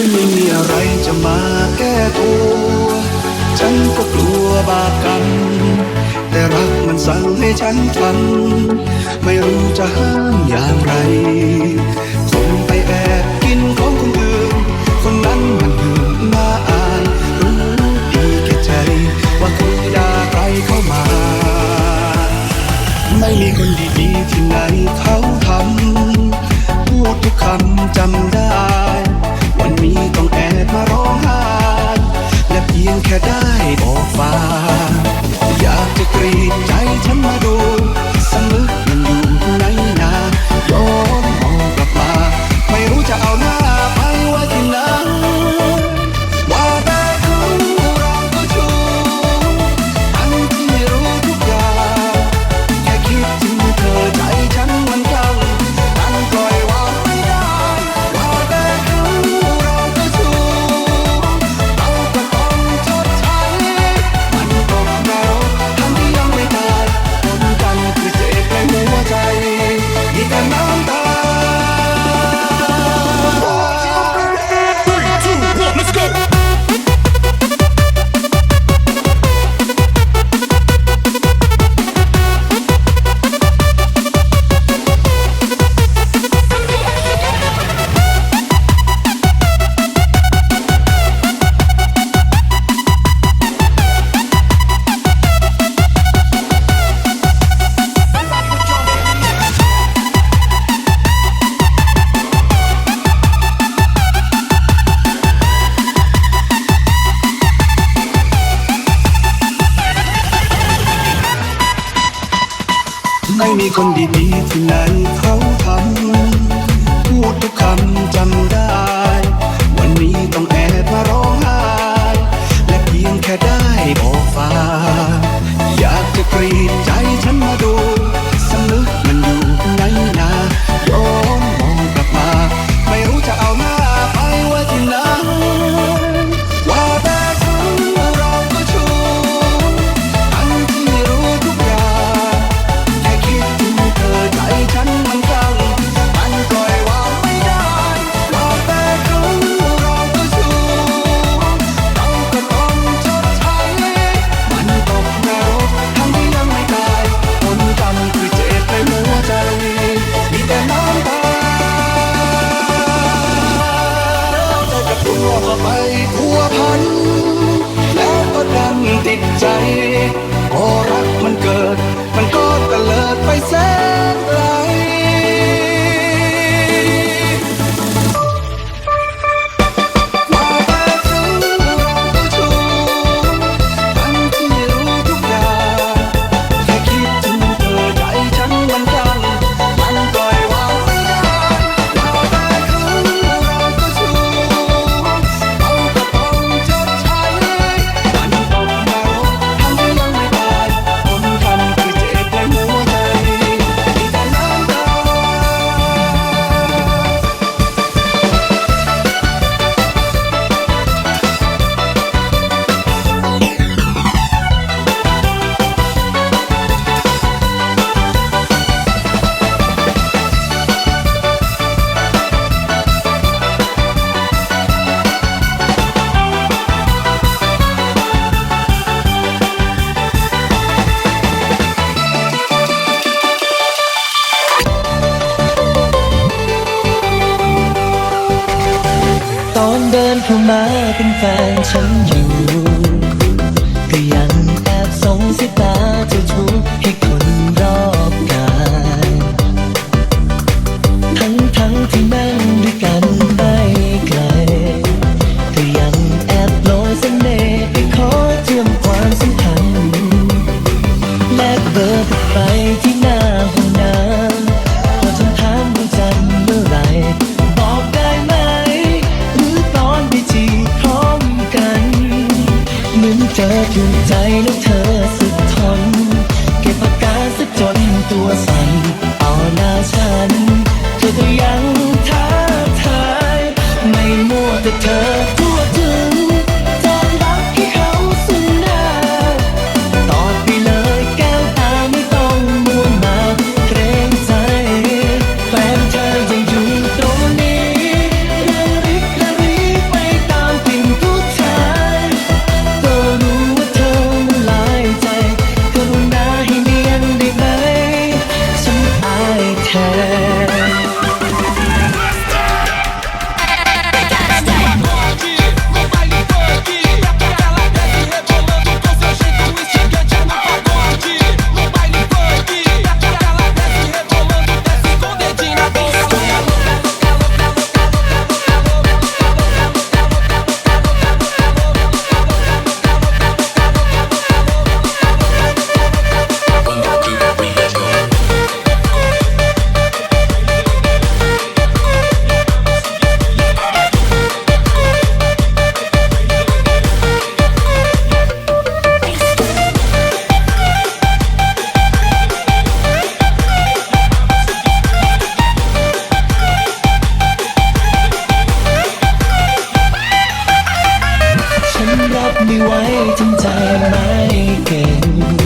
ฉันไม่มีอะไรจะมาแก้ตัว ฉันก็กลัวบาปกรรมแต่รักมันสั่งให้ฉันทำไม่รู้จะห้ามอย่างไร คนไปแอบกินของคนอื่น คนนั้นมันหึงมาอายรู้ดีแก่ใจ ว่าเคยด่าใครเข้ามา ไม่มีคนดีๆที่ไหน คนดีๆที่นั้น เข้มาเป็นแฟนฉันอยู่ แต่เธอทั่วถึงจอนรักที่เขาสุนาตอดไปเลยแก้วตาไม่ต้องมัวมาเกรงใจ แฟนเธอยังอยู่ตรงนี้เรื่องริกระรีไปตามกลิ่นผู้ชายก็รู้ว่าเธอมันลายใจ กรุณาให้เนียนได้ไหมฉันอายแทน ไม่ไหวทำใจไม่เก่ง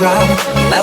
ถ้า